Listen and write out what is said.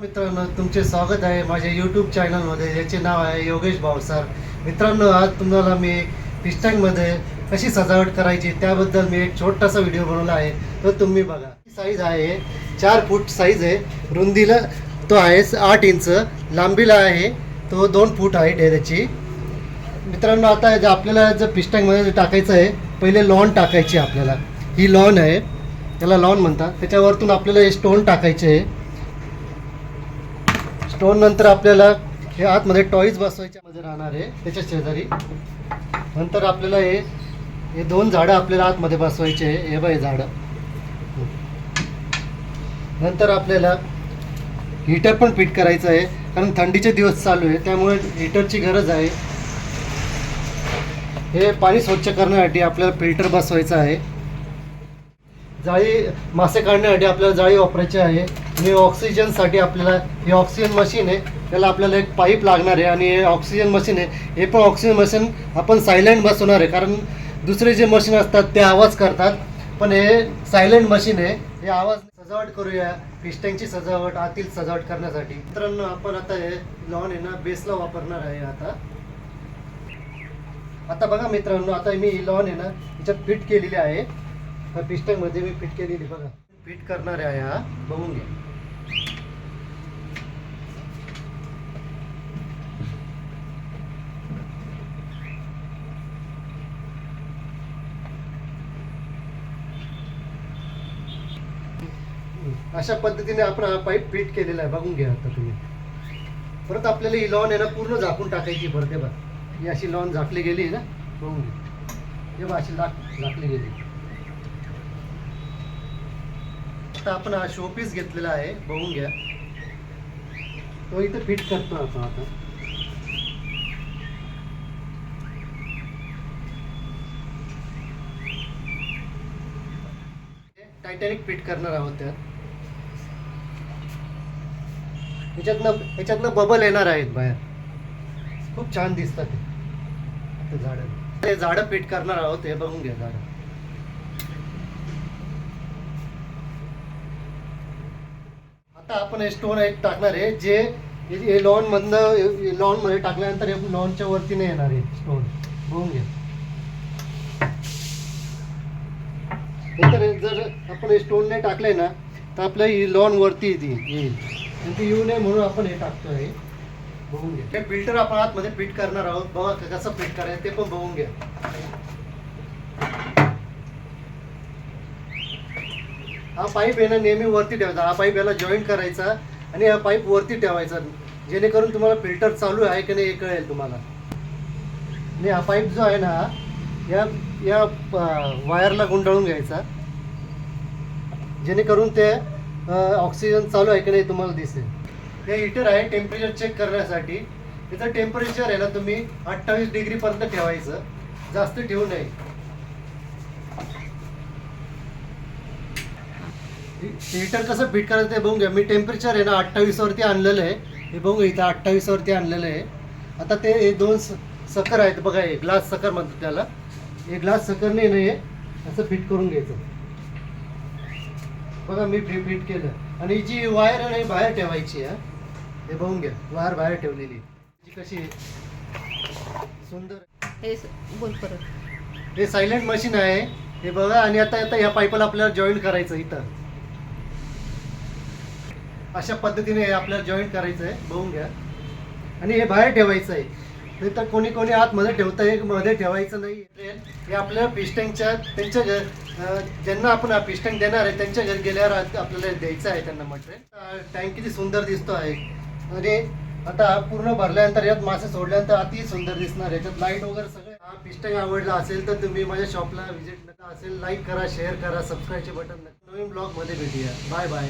मित्रांनो तुमचे स्वागत आहे माझ्या यूट्यूब चॅनलमध्ये ज्याचे नाव आहे योगेश भावसार मित्रांनो आज तुम्हाला मी पिस्टँगमध्ये कशी सजावट करायची त्याबद्दल मी एक छोटासा व्हिडिओ बनवला आहे. तो तुम्ही बघा. साईज आहे चार फूट साईज आहे. रुंदीला तो आहे आठ इंच लांबीला आहे तो दोन फूट आहे डेऱ्याची मित्रांनो आता आपल्याला जर पिस्टँगमध्ये टाकायचं आहे पहिले लॉन टाकायची आपल्याला. ही लॉन आहे. त्याला लॉन म्हणतात. त्याच्यावरतून आपल्याला हे स्टोन टाकायचे आहे. स्टोन नंतर आपल्याला हे आतमध्ये टॉईज बसवायच्या मध्ये राहणार आहे. त्याच्या शेजारी. नंतर आपल्याला हे हे दोन झाडं आपल्याला आतमध्ये बसवायचे आहे. हे बघ हे झाडं. नंतर आपल्याला हीटर पण फिट करायचं आहे. कारण थंडीचे दिवस चालू आहे. त्यामुळे हीटरची गरज आहे. हे पाणी स्वच्छ करण्यासाठी आपल्याला फिल्टर बसवायचं आहे. जाळी मासे काढण्यासाठी आपल्याला जाळी वापरायची आहे. आणि ऑक्सिजनसाठी आपल्याला हे ऑक्सिजन मशीन आहे. त्याला आपल्याला एक पाईप लागणार आहे आणि हे ऑक्सिजन मशीन आहे. हे पण ऑक्सिजन मशीन आपण सायलेंट बसवणार आहे. कारण दुसरे जे मशीन असतात ते आवाज करतात. पण हे सायलेंट मशीन आहे. हे आवाज सजावट करूया. पिस्टँगची सजावट आतील सजावट करण्यासाठी. मित्रांनो आपण आता हे लॉन आहे ना बेसला वापरणार आहे आता. आता बघा मित्रांनो आता मी ही लॉन आहे ना याच्यात फिट केलेली आहे. ह्या पिस्टनमध्ये मी फिट केलेली बघा. फिट करणार आहे हा. बघून घ्या. अशा पद्धतीने आपण हा पाईप फिट केलेला आहे. बघून घ्या आता तुम्ही. परत आपल्याला ही लॉन आहे ना पूर्ण झाकून टाकायची परत. हे बघ. ही अशी लॉन झाकली गेली ना. बघून घ्या. हे बघ अशी झाक झाकली गेली. आता आपण हा शो पीस घेतलेला आहे बघून घ्या. तो इथं फिट करतो आपण आता. टायटॅनिक फिट करणार आहोत त्यात. ह्याच्यातनं ह्याच्यातनं बबल येणार आहेत बाहेर. खूप छान दिसतात ते. झाडं. ते झाडं पीठ करणार आहोत हे बघून घ्या झाडं. आता आपण हे स्टोन एक टाकणार आहे जे हे लॉन मधनं लॉनमध्ये टाकल्यानंतर हे लॉनच्या वरती नाही येणार आहे स्टोन बघून घ्या. नंतर जर आपण हे स्टोन नाही टाकले ना तर आपल्या ही लॉन वरती येते येईल. आणि ती येऊ नये म्हणून आपण हे टाकतोय. बघून घ्या. हे फिल्टर आपण आतमध्ये फिट करणार आहोत. बघा कसं फिट करायचं ते पण बघून घ्या. हा पाईप आहे ना नेहमी वरती ठेवायचा. हा पाईप याला जॉईन करायचा आणि हा पाईप वरती ठेवायचा. जेणेकरून तुम्हाला फिल्टर चालू आहे की नाही हे कळेल तुम्हाला. आणि हा पाईप जो आहे ना या या वायरला गुंडाळून घ्यायचा. जेणेकरून ते ऑक्सिजन चालू आहे की नाही तुम्हाला दिसेल. हे हीटर आहे टेम्परेचर चेक करण्यासाठी. त्याचं टेम्परेचर आहे ना तुम्ही अठ्ठावीस डिग्रीपर्यंत ठेवायचं. जास्त ठेवू नये. हीटर कसं फिट करायचं ते बघून घ्या. मी टेम्परेचर आहे ना अठ्ठावीसवरती आणलेलं आहे. हे बघू इथं अठ्ठावीसवरती आणलेलं आहे. आता ते हे दोन सकर आहेत बघा हे ग्लास सकर म्हणतात त्याला. हे ग्लास सकरने ना हे? असं फिट करून घ्यायचं. बघा मी फि फिट केलं. आणि ही जी वायर आहे बाहेर ठेवायची आहे. हे बघून घ्या. वायर बाहेर ठेवलेली ही कशी आहे? सुंदर हे बोल परत. हे सायलेंट मशीन आहे. हे बघा आणि आता आता ह्या पाईपला आपल्याला जॉईन करायचं इथं. अशा पद्धतीने हे आपल्याला जॉईन करायचं आहे बघून घ्या. आणि हे बाहेर ठेवायचं आहे नाही तर कोणी कोणी आतमध्ये ठेवतं आहे मध्ये ठेवायचं नाही. हे आपल्या पिस्टंगच्या त्यांच्या घर ज्यांना आपण हा पिस्टंग देणार आहे त्यांच्या घरी गेल्यावर आपल्याला द्यायचं आहे त्यांना मटेरियल टँक किती सुंदर दिसतो आहे. म्हणजे आता पूर्ण भरल्यानंतर यात मासे सोडल्यानंतर अति सुंदर दिसणार आहे. याच्यात लाइट वगैरे सगळं हा पिस्टंग आवडला असेल तर तुम्ही माझ्या शॉपला व्हिजिट नका. असेल लाईक करा शेअर करा सबस्क्राईबचे बटन नवीन ब्लॉगमध्ये भेटूया. Bye bye